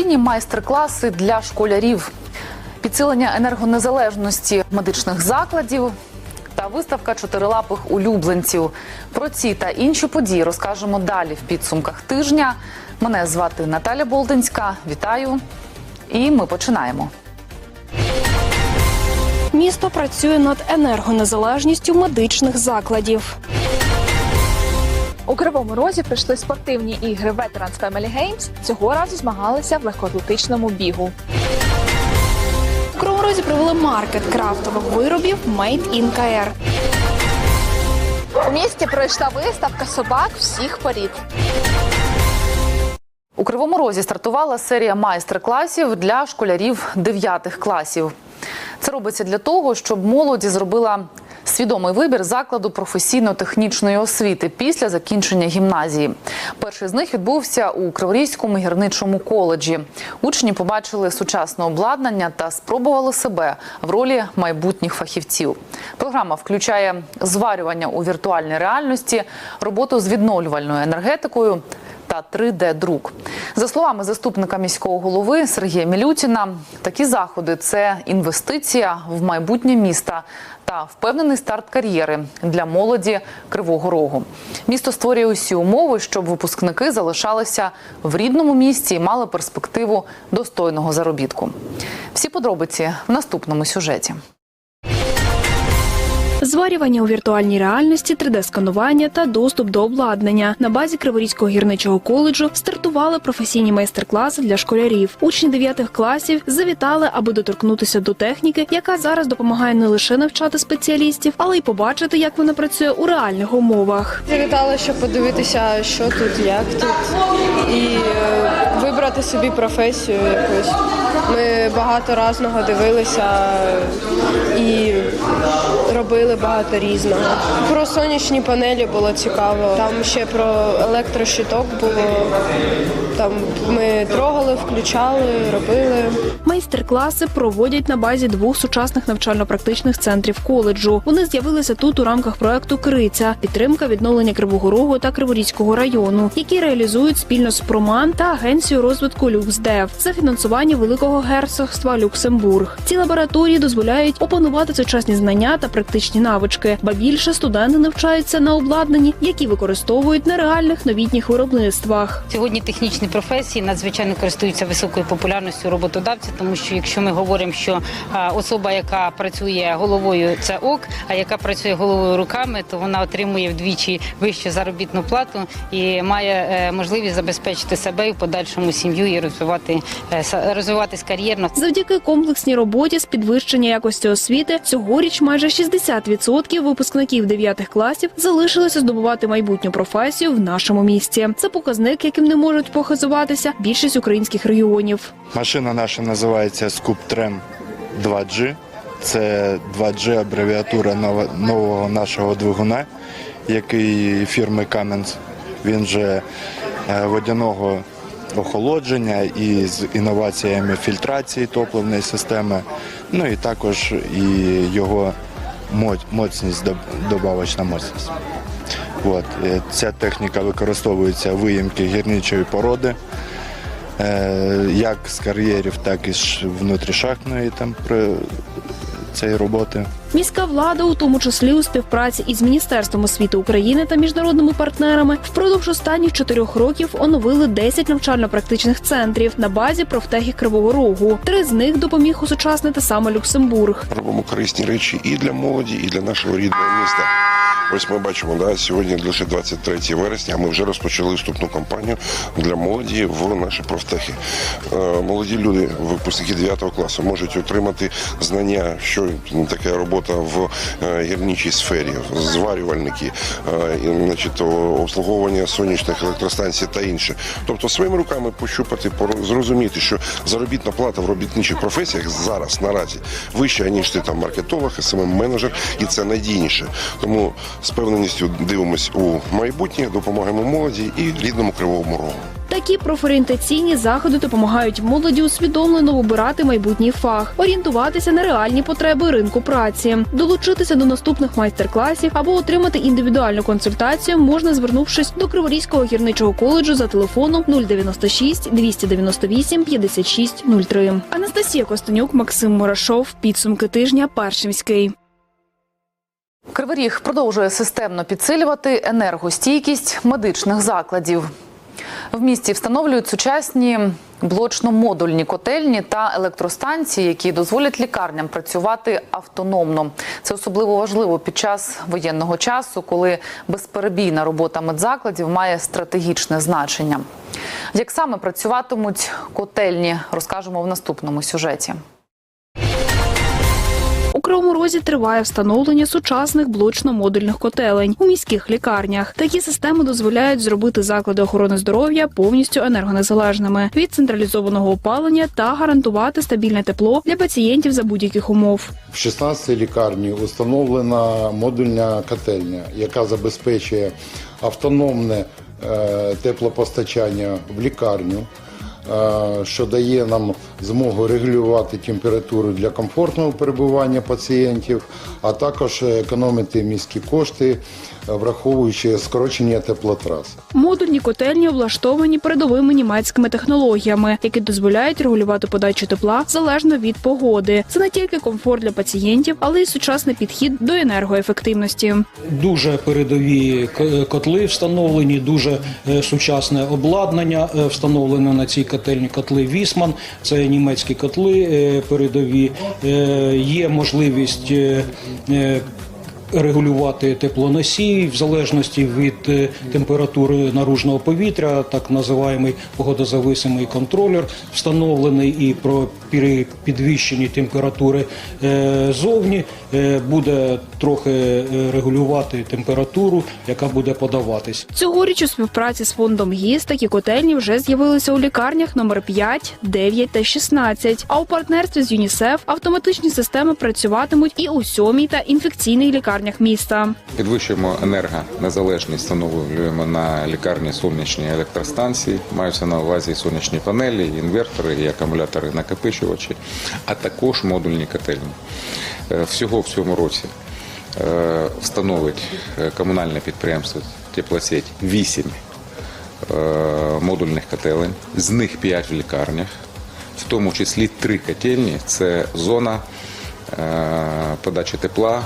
професійні майстер-класи для школярів, підсилення енергонезалежності медичних закладів та виставка чотирилапих улюбленців. Про ці та інші події розкажемо далі в підсумках тижня. Мене звати Наталя Болдинська. Вітаю. І ми починаємо. Місто працює над енергонезалежністю медичних закладів. У Кривому Розі прийшли спортивні ігри Veterans Family Games. Цього разу змагалися в легкоатлетичному бігу. У Кривому Розі провели маркет крафтових виробів Made in KR. У місті пройшла виставка собак всіх порід. У Кривому Розі стартувала серія майстер-класів для школярів 9 класів. Це робиться для того, щоб молоді зробила свідомий вибір закладу професійно-технічної освіти після закінчення гімназії. Перший з них відбувся у Криворізькому гірничому коледжі. Учні побачили сучасне обладнання та спробували себе в ролі майбутніх фахівців. Програма включає зварювання у віртуальній реальності, роботу з відновлювальною енергетикою та 3D-друк. За словами заступника міського голови Сергія Мілютіна, такі заходи це інвестиція в майбутнє міста та впевнений старт кар'єри для молоді Кривого Рогу. Місто створює усі умови, щоб випускники залишалися в рідному місті і мали перспективу достойного заробітку. Всі подробиці в наступному сюжеті. Зварювання у віртуальній реальності, 3D-сканування та доступ до обладнання. На базі Криворізького гірничого коледжу стартували професійні майстер-класи для школярів. Учні 9 класів завітали, аби доторкнутися до техніки, яка зараз допомагає не лише навчати спеціалістів, але й побачити, як вона працює у реальних умовах. Завітала, щоб подивитися, що тут, як тут, і е, вибрати собі професію якусь. Ми багато разного дивилися і робили багато різного. Про сонячні панелі було цікаво. Там ще про електрощиток було. Там ми трогали, включали, робили. Майстер-класи проводять на базі двох сучасних навчально-практичних центрів коледжу. Вони з'явилися тут у рамках проекту Криця підтримка відновлення Кривого Рогу та Криворізького району, які реалізують спільно з Проман та агенцією розвитку Люксдев за фінансування Великого герцогства Люксембург. Ці лабораторії дозволяють опанувати сучасні знання та практичні навички. Ба більше студенти навчаються на обладнанні, які використовують на реальних новітніх виробництвах. Сьогодні технічні професії надзвичайно користуються високою популярністю роботодавців, тому що якщо ми говоримо, що особа, яка працює головою, це ок, а яка працює головою руками, то вона отримує вдвічі вищу заробітну плату і має е, можливість забезпечити себе і в подальшому сім'ю і розвивати е, розвиватись кар'єрно. Завдяки комплексній роботі з підвищення якості освіти цьогоріч майже 60% випускників 9 класів залишилися здобувати майбутню професію в нашому місті. Це показник, яким не можуть похизуватися більшість українських регіонів. Машина наша називається Tram 2G. Це 2G абревіатура нового нашого двигуна, який фірми Cummins. Він же е, водяного охолодження і з інноваціями фільтрації топливної системи. Ну і також і його моцність, добавочна моцність. От. е, Ця техніка використовується виїмки гірничої породи, е, як з кар'єрів, так і з внутрішахтної там цієї роботи. Міська влада, у тому числі у співпраці із Міністерством освіти України та міжнародними партнерами, впродовж останніх чотирьох років оновили 10 навчально-практичних центрів на базі профтехі Кривого Рогу. Три з них допоміг осучаснити саме Люксембург. робимо корисні речі і для молоді, і для нашого рідного міста. Ось ми бачимо, да, сьогодні лише 23 вересня, ми вже розпочали вступну кампанію для молоді в наші профтехи. Е, Молоді люди, випускники 9 класу, можуть отримати знання, що таке робота в е, гірничій сфері, зварювальники, е, значить, обслуговування сонячних електростанцій та інше. Тобто своїми руками пощупати, зрозуміти, що заробітна плата в робітничих професіях зараз наразі вища, ніж ти там маркетолог, СММ менеджер, і це надійніше. Тому з певненістю дивимось у майбутнє, допомагаємо молоді і рідному кривому рогу. Такі профорієнтаційні заходи допомагають молоді усвідомлено обирати майбутній фах, орієнтуватися на реальні потреби ринку праці, долучитися до наступних майстер-класів або отримати індивідуальну консультацію можна звернувшись до Криворізького гірничого коледжу за телефоном 096 298 56 03. Анастасія Костенюк, Максим Мурашов. Підсумки тижня. Першимський. Кривий Ріг продовжує системно підсилювати енергостійкість медичних закладів. В місті встановлюють сучасні блочно-модульні котельні та електростанції, які дозволять лікарням працювати автономно. Це особливо важливо під час воєнного часу, коли безперебійна робота медзакладів має стратегічне значення. Як саме працюватимуть котельні, розкажемо в наступному сюжеті. Кривому Розі триває встановлення сучасних блочно-модульних котелень у міських лікарнях. Такі системи дозволяють зробити заклади охорони здоров'я повністю енергонезалежними від централізованого опалення та гарантувати стабільне тепло для пацієнтів за будь-яких умов. В 16 лікарні установлена модульна котельня, яка забезпечує автономне е, теплопостачання в лікарню, що дає нам змогу регулювати температуру для комфортного перебування пацієнтів, а також економити міські кошти, е, враховуючи скорочення теплотрас. Модульні котельні облаштовані передовими німецькими технологіями, які дозволяють регулювати подачу тепла залежно від погоди. Це не тільки комфорт для пацієнтів, але й сучасний підхід до енергоефективності. Дуже передові котли встановлені, дуже е, сучасне обладнання е, встановлено на цій котельні. Котли Вісман, це німецькі котли е, передові. Є можливість регулювати теплоносій в залежності від е, температури наружного повітря, так називаємий погодозависимий контролер встановлений і про при підвищенні температури е, зовні е, буде трохи е, регулювати температуру, яка буде подаватись. Цьогоріч у співпраці з фондом ГІС такі котельні вже з'явилися у лікарнях номер 5, 9 та 16. А у партнерстві з ЮНІСЕФ автоматичні системи працюватимуть і у сьомій та інфекційних лікарнях міста. Підвищуємо енергонезалежність, встановлюємо на лікарні сонячні електростанції. Маються на увазі і сонячні панелі, і інвертори, і акумулятори накопичувачі, а також модульні котельні. Е, Всього в цьому році встановить е, комунальне підприємство Теплосеть 8 е, модульних котелень, з них 5 в лікарнях, в тому числі 3 котельні. Це зона подачі тепла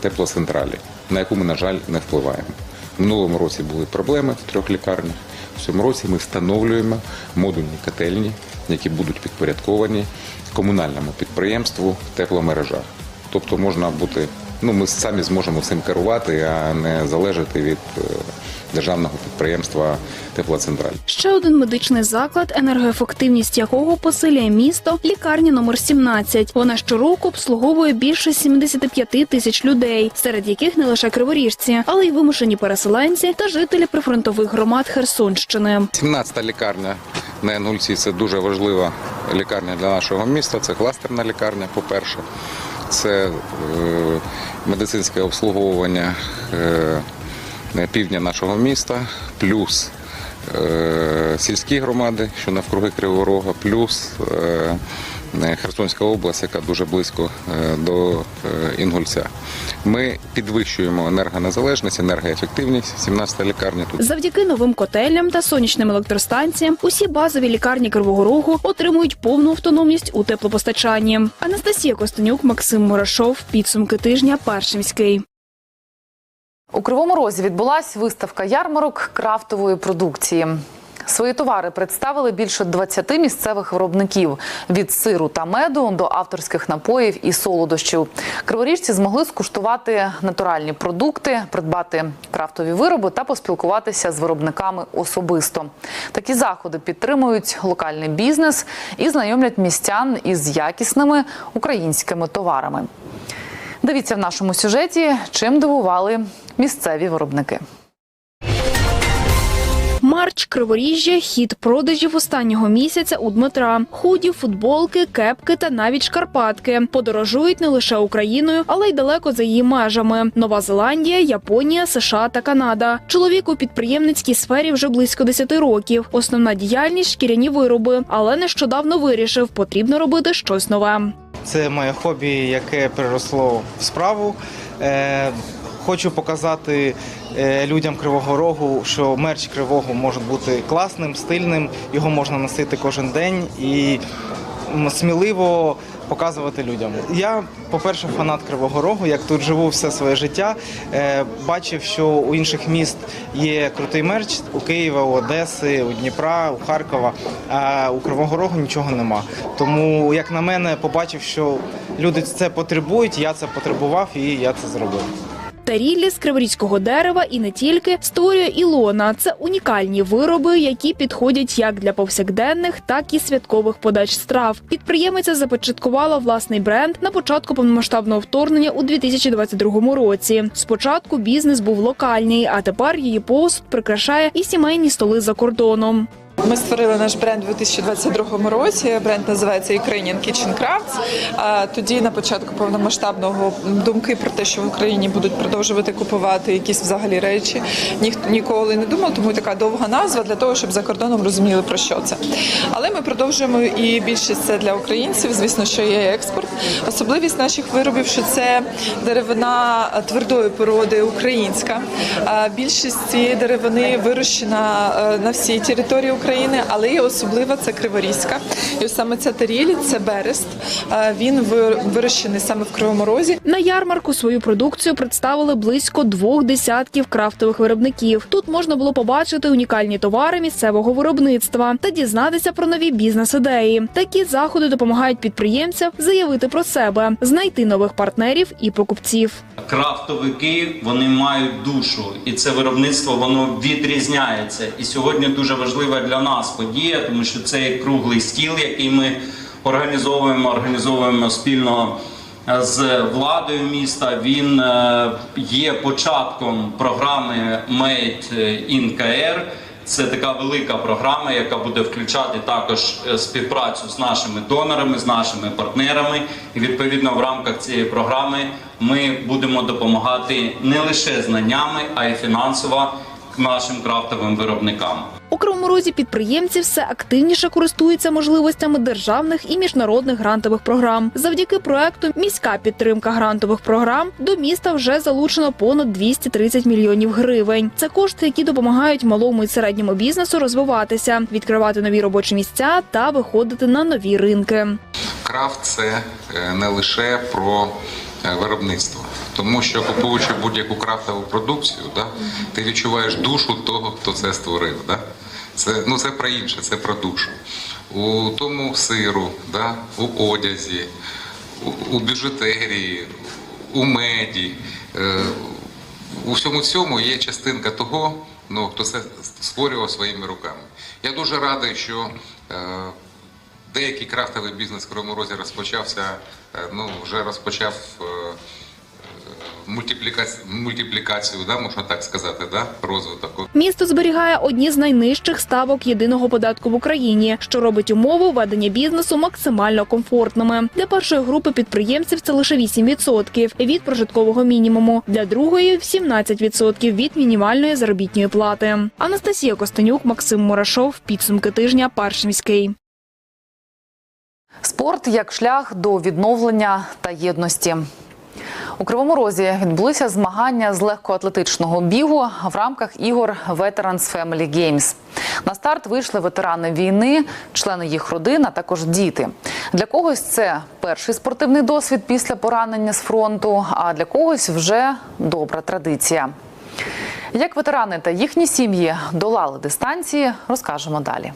теплоцентралі, на яку ми, на жаль, не впливаємо. В минулому році були проблеми в трьох лікарнях. В цьому році ми встановлюємо модульні котельні, які будуть підпорядковані комунальному підприємству тепломережа. Тобто можна бути, ну ми самі зможемо цим керувати, а не залежати від е, державного підприємства Теплоцентраль. Ще один медичний заклад, енергоефективність якого посилює місто, лікарня номер 17. Вона щороку обслуговує більше 75 тисяч людей, серед яких не лише криворіжці, але й вимушені переселенці та жителі прифронтових громад Херсонщини. 17-та лікарня на Янгульці це дуже важлива лікарня для нашого міста. Це кластерна лікарня, по-перше. Це е, медицинське обслуговування е, півдня нашого міста, плюс е, сільські громади, що навкруги Криворога, плюс Херсонська область, яка дуже близько е, до е, Інгульця. Ми підвищуємо енергонезалежність, енергоефективність. 17-та лікарня тут Завдяки новим котелям та сонячним електростанціям усі базові лікарні Кривого Рогу отримують повну автономність у теплопостачанні. Анастасія Костенюк, Максим Мурашов. Підсумки тижня. Першимський. У Кривому Розі відбулась виставка ярмарок крафтової продукції. Свої товари представили більше 20 місцевих виробників від сиру та меду до авторських напоїв і солодощів. Криворіжці змогли скуштувати натуральні продукти, придбати крафтові вироби та поспілкуватися з виробниками особисто. Такі заходи підтримують локальний бізнес і знайомлять містян із якісними українськими товарами. Дивіться в нашому сюжеті, чим дивували місцеві виробники. Марч, Криворіжжя, хід продажів останнього місяця у Дмитра. Худі, футболки, кепки та навіть шкарпатки подорожують не лише Україною, але й далеко за її межами: Нова Зеландія, Японія, США та Канада. Чоловік у підприємницькій сфері вже близько 10 років. Основна діяльність шкіряні вироби, але нещодавно вирішив, потрібно робити щось нове. Це моє хобі, яке переросло в справу. Хочу показати е, людям Кривого Рогу, що мерч Кривого може бути класним, стильним, його можна носити кожен день і сміливо показувати людям. Я, по-перше, фанат Кривого Рогу, як тут живу все своє життя. Е, бачив, що у інших міст є крутий мерч у Києва, у Одеси, у Дніпра, у Харкова. А у Кривого Рогу нічого нема. Тому, як на мене, побачив, що люди це потребують, я це потребував і я це зробив. Таріллі з криворізького дерева і не тільки створює Ілона. Це унікальні вироби, які підходять як для повсякденних, так і святкових подач страв. Підприємиця започаткувала власний бренд на початку повномасштабного вторгнення у 2022 році. Спочатку бізнес був локальний, а тепер її посуд прикрашає і сімейні столи за кордоном. Ми створили наш бренд у 2022 році. Бренд називається Ukrainian Kitchen Crafts. Тоді на початку повномасштабного думки про те, що в Україні будуть продовжувати купувати якісь взагалі речі, ніхто ніколи не думав, тому така довга назва для того, щоб за кордоном розуміли про що це. Але ми продовжуємо і більшість це для українців. Звісно, що є експорт. Особливість наших виробів, що це деревина твердої породи українська. Більшість цієї деревини вирощена е, на всій території України, але є особлива це Криворізька. І саме ця таріль це берест. Він ви- вирощений саме в Кривому Розі. На ярмарку свою продукцію представили близько двох десятків крафтових виробників. Тут можна було побачити унікальні товари місцевого виробництва та дізнатися про нові бізнес-ідеї. Такі заходи допомагають підприємцям заявити про себе, знайти нових партнерів і покупців. Крафтовики вони мають душу, і це виробництво воно відрізняється. І сьогодні дуже важлива для нас подія, тому що це круглий стіл, який ми організовуємо, організовуємо спільно е, з владою міста. Він е, є початком програми Made in KR. Це така велика програма, яка буде включати також е, співпрацю з нашими донорами, з нашими партнерами. І відповідно в рамках цієї програми ми будемо допомагати не лише знаннями, а й фінансово нашим крафтовим виробникам. У Кривому Розі підприємці все активніше користуються можливостями державних і міжнародних грантових програм. Завдяки проекту Міська підтримка грантових програм до міста вже залучено понад 230 мільйонів гривень. Це кошти, які допомагають малому і середньому бізнесу розвиватися, відкривати нові робочі місця та виходити на нові ринки. Крафт це е, не лише про е, виробництво, тому що купуючи будь-яку крафтову продукцію, да, ти відчуваєш душу того, хто це створив. Да? Це, ну, це про інше, це про душу. У тому сиру, да, у одязі, у, у біжутерії, у меді. Е, у всьому цьому є частинка того, ну, хто це створював своїми руками. Я дуже радий, що е, деякий крафтовий бізнес в Кривому Розі розпочався, е, ну, вже розпочав е, мультиплікацію, мультиплікацію да, можна так сказати, да, розвиток. Місто зберігає одні з найнижчих ставок єдиного податку в Україні, що робить умови ведення бізнесу максимально комфортними. Для першої групи підприємців це лише 8% від прожиткового мінімуму, для другої 17% від мінімальної заробітної плати. Анастасія Костенюк, Максим Мурашов. Підсумки тижня. Перший міський. Спорт як шлях до відновлення та єдності. У Кривому Розі відбулися змагання з легкоатлетичного бігу в рамках ігор Veterans Family Games. На старт вийшли ветерани війни, члени їх родин, а також діти. Для когось це перший спортивний досвід після поранення з фронту, а для когось вже добра традиція. Як ветерани та їхні сім'ї долали дистанції, розкажемо далі.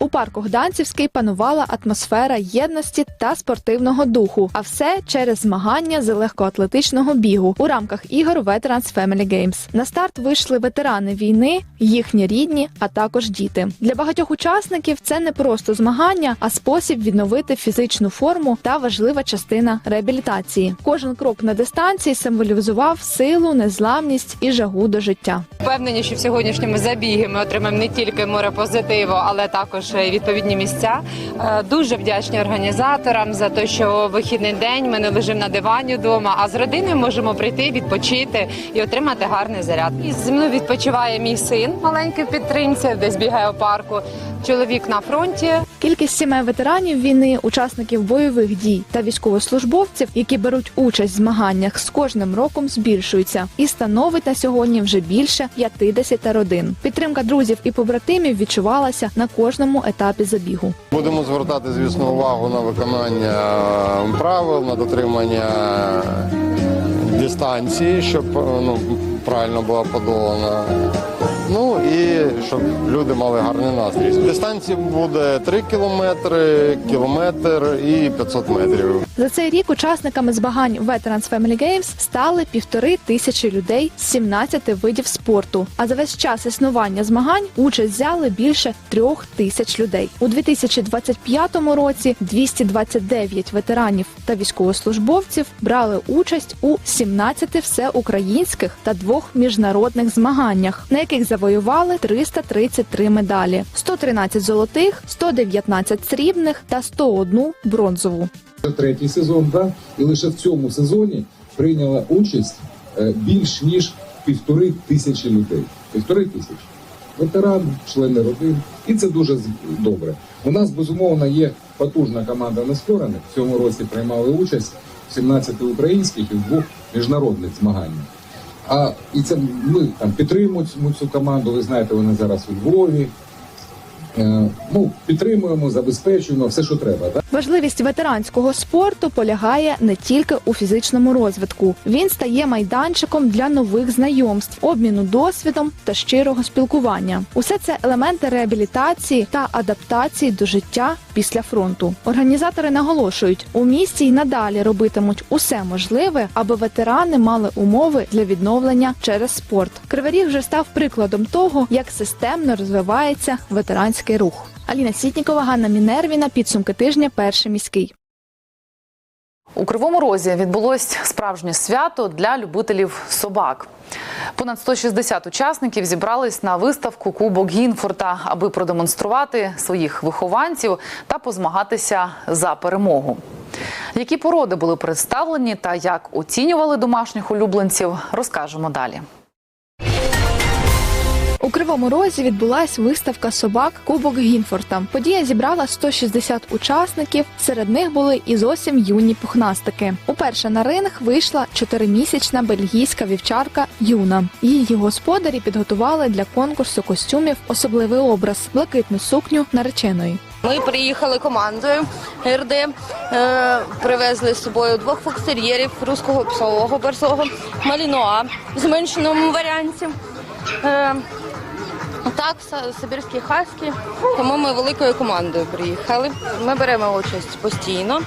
У парку Гданцівський панувала атмосфера єдності та спортивного духу, а все через змагання з легкоатлетичного бігу у рамках ігор Veterans Family Games. На старт вийшли ветерани війни, їхні рідні, а також діти. Для багатьох учасників це не просто змагання, а спосіб відновити фізичну форму та важлива частина реабілітації. Кожен крок на дистанції символізував силу, незламність і жагу до життя. Впевнені, що в сьогоднішньому забігі ми отримаємо не тільки море позитиву, але також і відповідні місця. Е, Дуже вдячні організаторам за те, що вихідний день ми не лежимо на дивані вдома, а з родиною можемо прийти, відпочити і отримати гарний заряд. І зі мною відпочиває мій син, маленький підтримця, десь бігає у парку. Чоловік на фронті. Кількість сімей ветеранів війни, учасників бойових дій та військовослужбовців, які беруть участь в змаганнях, з кожним роком збільшується і становить на сьогодні вже більше 50 родин. Підтримка друзів і побратимів відчувалася на кожному етапі забігу. Будемо звертати, звісно, увагу на виконання правил, на дотримання дистанції, щоб е, ну, правильно була подолана. Ну і щоб люди мали гарний настрій. Дистанція буде 3 кілометри, кілометр і 500 метрів. За цей рік учасниками змагань Veterans Family Games стали півтори тисячі людей з 17 видів спорту. А за весь час існування змагань участь взяли більше трьох тисяч людей. У 2025 році 229 ветеранів та військовослужбовців брали участь у 17 всеукраїнських та двох міжнародних змаганнях, на яких завоювали 333 медалі: 113 золотих, 119 срібних та 101 бронзову. Третій сезон, да? і лише в цьому сезоні прийняла участь е, більш ніж півтори тисячі людей. Півтори тисячі. Ветерани, члени родин. І це дуже добре. У нас, безумовно, є потужна команда нескорених. В цьому році приймали участь в 17 українських і в двох міжнародних змаганнях. А і це ми там підтримуємо цю команду. Ви знаєте, вони зараз у Львові. Е, ну, підтримуємо, забезпечуємо все, що треба. Так? Важливість ветеранського спорту полягає не тільки у фізичному розвитку. Він стає майданчиком для нових знайомств, обміну досвідом та щирого спілкування. Усе це елементи реабілітації та адаптації до життя після фронту. Організатори наголошують, у місті й надалі робитимуть усе можливе, аби ветерани мали умови для відновлення через спорт. Кривий вже став прикладом того, як системно розвивається ветеранський рух. Аліна Сітнікова, Ганна Мінервіна. Підсумки тижня. Перший міський. У Кривому Розі відбулось справжнє свято для любителів собак. Понад 160 учасників зібрались на виставку Кубок Гінфорта, аби продемонструвати своїх вихованців та позмагатися за перемогу. Які породи були представлені та як оцінювали домашніх улюбленців, розкажемо далі. У Кривому Розі відбулась виставка собак Кубок Гінфорта. Подія зібрала 160 учасників. Серед них були і зовсім юні пухнастики. Уперше на ринг вийшла чотиримісячна бельгійська вівчарка Юна. Її господарі підготували для конкурсу костюмів особливий образ блакитну сукню нареченої. Ми приїхали командою ГРД, е, привезли з собою двох фокстер'єрів, руського псового борзого, малінуа в зменшеному варіанті. Так, сибірські хаски. Тому ми великою командою приїхали. Ми беремо участь постійно.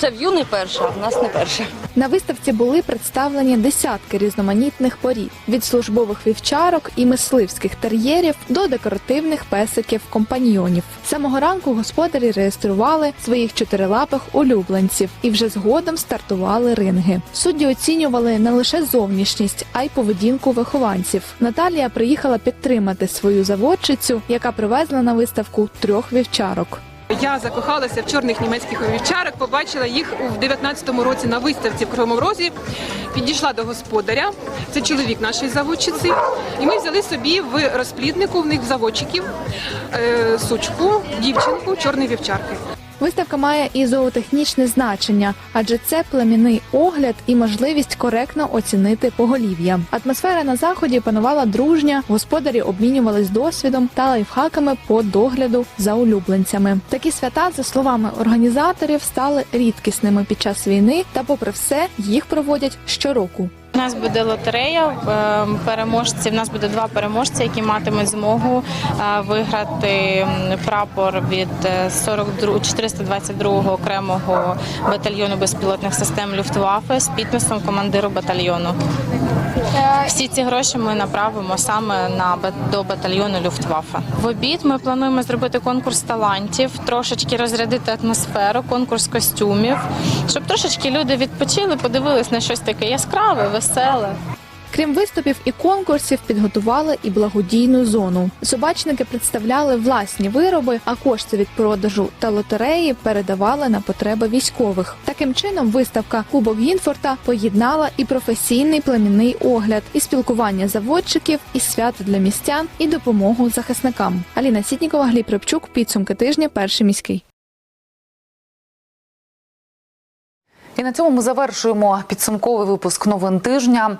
Це в юний перша, а в нас не перша. На виставці були представлені десятки різноманітних порід від службових вівчарок і мисливських тер'єрів до декоративних песиків компаньйонів. Самого ранку господарі реєстрували своїх чотирилапих улюбленців і вже згодом стартували ринги. Судді оцінювали не лише зовнішність, а й поведінку вихованців. Наталія приїхала підтримати свою заводчицю, яка привезла на виставку трьох вівчарок. Я закохалася в чорних німецьких овівчарок, побачила їх у 19-му році на виставці в Кривому Розі. Підійшла до господаря, це чоловік нашої заводчиці. І ми взяли собі в розпліднику в них в заводчиків е, сучку, дівчинку, чорної вівчарки. Виставка має і зоотехнічне значення, адже це племінний огляд і можливість коректно оцінити поголів'я. Атмосфера на заході панувала дружня, господарі обмінювались досвідом та лайфхаками по догляду за улюбленцями. Такі свята, за словами організаторів, стали рідкісними під час війни, та, попри все, їх проводять щороку. У нас буде лотерея е, переможці. У нас буде два переможці, які матимуть змогу е, виграти прапор від е, 42 422 окремого батальйону безпілотних систем Люфтваффе з підписом командиру батальйону. Всі ці гроші ми направимо саме на до батальйону Люфтваффе. В обід ми плануємо зробити конкурс талантів, трошечки розрядити атмосферу, конкурс костюмів, щоб трошечки люди відпочили, подивились на щось таке яскраве, веселе. Крім виступів і конкурсів, підготували і благодійну зону. Собачники представляли власні вироби, а кошти від продажу та лотереї передавали на потреби військових. Таким чином, виставка Кубок Гінфорта поєднала і професійний племінний огляд, і спілкування заводчиків, і свято для містян, і допомогу захисникам. Аліна Сітнікова, Гліб Рибчук, підсумки тижня, перший міський. І на цьому ми завершуємо підсумковий випуск новин тижня.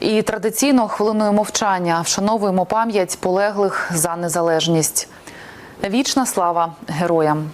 І традиційно хвилиною мовчання вшановуємо пам'ять полеглих за незалежність. Вічна слава героям.